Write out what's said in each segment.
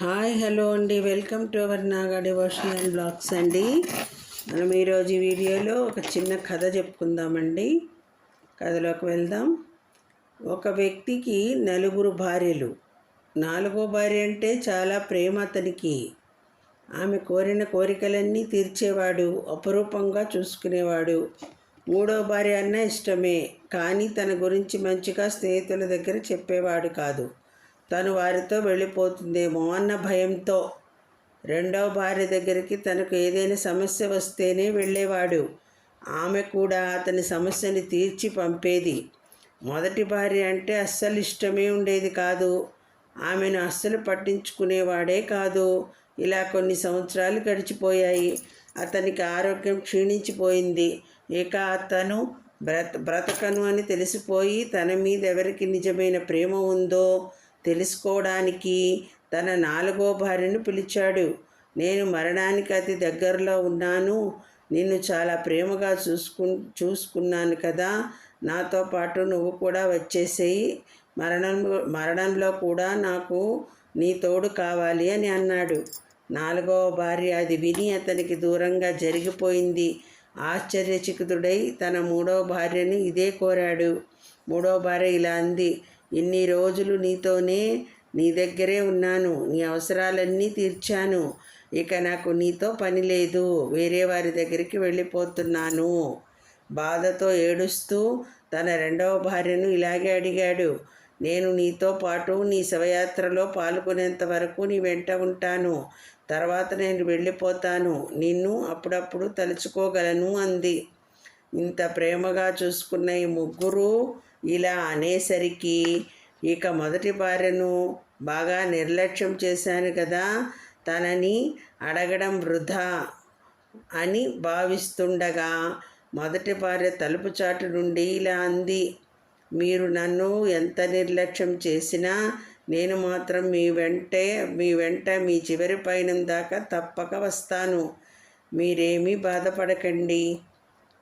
Hi hello అండి. Welcome to our Naga devotional blogs అండి. మనం ఈరోజు వీడియోలో ఒక చిన్న కథ చెప్పుకుందామండి. కథలోకి వెళ్దాం. ఒక వ్యక్తికి నలుగురు భార్యలు. నాలుగో భార్య అంటే చాలా ప్రేమ అతనికి. ఆమె కోరిన కోరికలన్నీ తీర్చేవాడు అపరూపంగా చూసుకునేవాడు. మూడో భార్య అన్న ఇష్టమే కానీ తన గురించి మంచిగా స్నేహితుల దగ్గర చెప్పేవాడు కాదు. తను వారితో వెళ్ళిపోతుందేమో అన్న భయంతో రెండవ భార్య దగ్గరికి తనకు ఏదైనా సమస్య వస్తేనే వెళ్ళేవాడు. ఆమె కూడా అతని సమస్యని తీర్చి పంపేది. మొదటి భార్య అంటే అస్సలు ఇష్టమే ఉండేది కాదు. ఆమెను అస్సలు పట్టించుకునేవాడే కాదు. ఇలా కొన్ని సంవత్సరాలు గడిచిపోయాయి. అతనికి ఆరోగ్యం క్షీణించిపోయింది. ఇక అతను బ్రత బ్రతకను అని తెలిసిపోయి తన మీద ఎవరికి నిజమైన ప్రేమ ఉందో తెలుసుకోవడానికి తన నాలుగో భార్యను పిలిచాడు. నేను మరణానికి అతి దగ్గరలో ఉన్నాను. నిన్ను చాలా ప్రేమగా చూసుకు చూసుకున్నాను కదా. నాతో పాటు నువ్వు కూడా వచ్చేసేయి. మరణం మరణంలో కూడా నాకు నీ తోడు కావాలి అని అన్నాడు. నాలుగవ భార్య అది విని అతనికి దూరంగా జరిగిపోయింది. ఆశ్చర్యచికితుడై తన మూడవ భార్యని ఇదే కోరాడు. మూడవ భార్య ఇలా అంది. ఇన్ని రోజులు నీతోనే నీ దగ్గరే ఉన్నాను. నీ అవసరాలన్నీ తీర్చాను. ఇక నాకు నీతో పని లేదు. వేరే వారి దగ్గరికి వెళ్ళిపోతున్నాను. బాధతో ఏడుస్తూ తన రెండవ భార్యను ఇలాగే అడిగాడు. నేను నీతో పాటు నీ శవయాత్రలో పాల్గొనేంత వరకు నీ వెంట ఉంటాను. తర్వాత నేను వెళ్ళిపోతాను. నిన్ను అప్పుడప్పుడు తలుచుకోగలను అంది. ఇంత ప్రేమగా చూసుకున్న ఈ ముగ్గురు ఇలా అనేసరికి ఇక మొదటి భార్యను బాగా నిర్లక్ష్యం చేశాను కదా తనని అడగడం వృధా అని భావిస్తుండగా మొదటి భార్య తలుపు చాటు నుండి ఇలా అంది మీరు నన్ను ఎంత నిర్లక్ష్యం చేసినా నేను మాత్రం మీ వెంటే మీ వెంట మీ చివరి పైన దాకా తప్పక వస్తాను. మీరేమీ బాధపడకండి.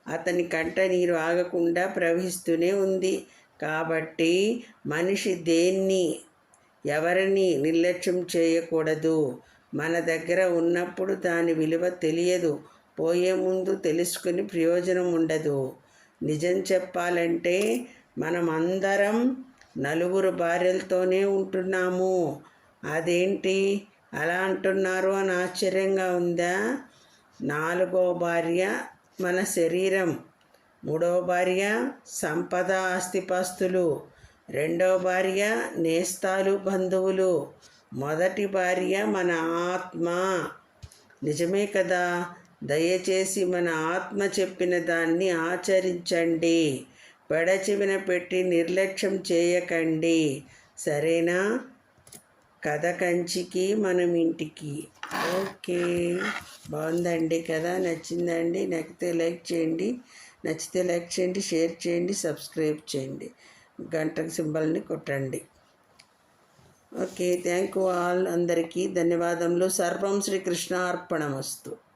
అతని కంట నీరు ఆగకుండా ప్రవహిస్తూనే ఉంది. కాబట్టి మనిషి దేన్ని ఎవరిని నిర్లక్ష్యం చేయకూడదు. మన దగ్గర ఉన్నప్పుడు దాని విలువ తెలియదు. పోయే ముందు తెలుసుకుని ప్రయోజనం ఉండదు. నిజం చెప్పాలంటే మనం అందరం నలుగురు భార్యలతోనే ఉంటున్నాము. అదేంటి? అలా అంటున్నారు అని ఆశ్చర్యంగా ఉందా? నాలుగో భార్య మన శరీరం. మూడవ భార్య సంపద ఆస్తిపాస్తులు. రెండవ భార్య నేస్తాలు బంధువులు. మొదటి భార్య మన ఆత్మ. నిజమే కదా? దయచేసి మన ఆత్మ చెప్పిన దాన్ని ఆచరించండి. పెడచెవిన పెట్టి నిర్లక్ష్యం చేయకండి. సరేనా? కథ కంచికి మనం ఇంటికి. ఓకే. బాగుందండి కదా? నచ్చిందండి. నచ్చితే లైక్ చేయండి. నచ్చితే లైక్ చేయండి షేర్ చేయండి సబ్స్క్రైబ్ చేయండి. గంట సింబల్ని కొట్టండి. ఓకే. థ్యాంక్ యూ ఆల్ అందరికీ. ధన్యవాదములు. సర్వం శ్రీకృష్ణ అర్పణమస్తు